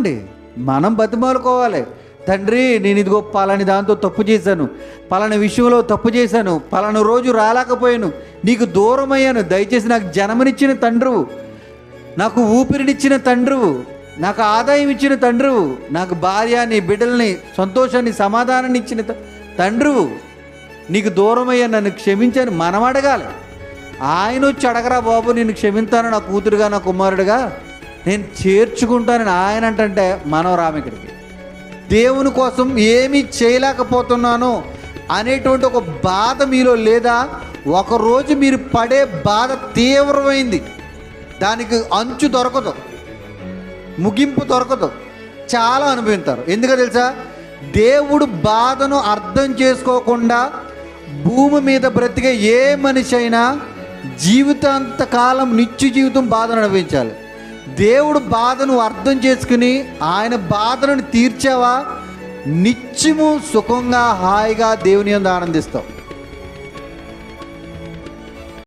కాదండి మనం బతిమాలుకోవాలి. తండ్రి నేను ఇదిగో పలాని దాంతో తప్పు చేశాను. పలాని విషయంలో తప్పు చేశాను. పలాను రోజు రాలేకపోయాను. నీకు దూరం అయ్యాను దయచేసి నాకు జన్మనిచ్చిన తండ్రువు. నాకు ఊపిరినిచ్చిన తండ్రువు. నాకు ఆదాయం ఇచ్చిన తండ్రువు. నాకు భార్యని బిడ్డల్ని సంతోషాన్ని సమాధానాన్ని ఇచ్చిన తండ్రువు. నీకు దూరమయ్యా నన్ను క్షమించాను మనం అడగాలి. ఆయన వచ్చి అడగరా బాబు నేను క్షమింతాను నా కూతురుగా నా కుమారుడుగా? నేను చేర్చుకుంటానని ఆయన అంటే మనం రామిక్కడికి దేవుని కోసం ఏమీ చేయలేకపోతున్నాను అనేటువంటి ఒక బాధ మీలో లేదా? ఒకరోజు మీరు పడే బాధ తీవ్రమైంది. దానికి అంచు దొరకదు. ముగింపు దొరకదు. చాలా అనుభవిస్తారు ఎందుకో తెలుసా? దేవుడు బాధను అర్థం చేసుకోకుండా భూమి మీద బ్రతికే ఏ మనిషి అయినా జీవితాంత కాలం నిత్య జీవితం బాధను అనుభవించాలి. దేవుడు బాధను అర్థం చేసుకుని ఆయన బాధను తీర్చావా? నిత్యము సుఖంగా హాయిగా దేవుని యందు ఆనందిస్తావు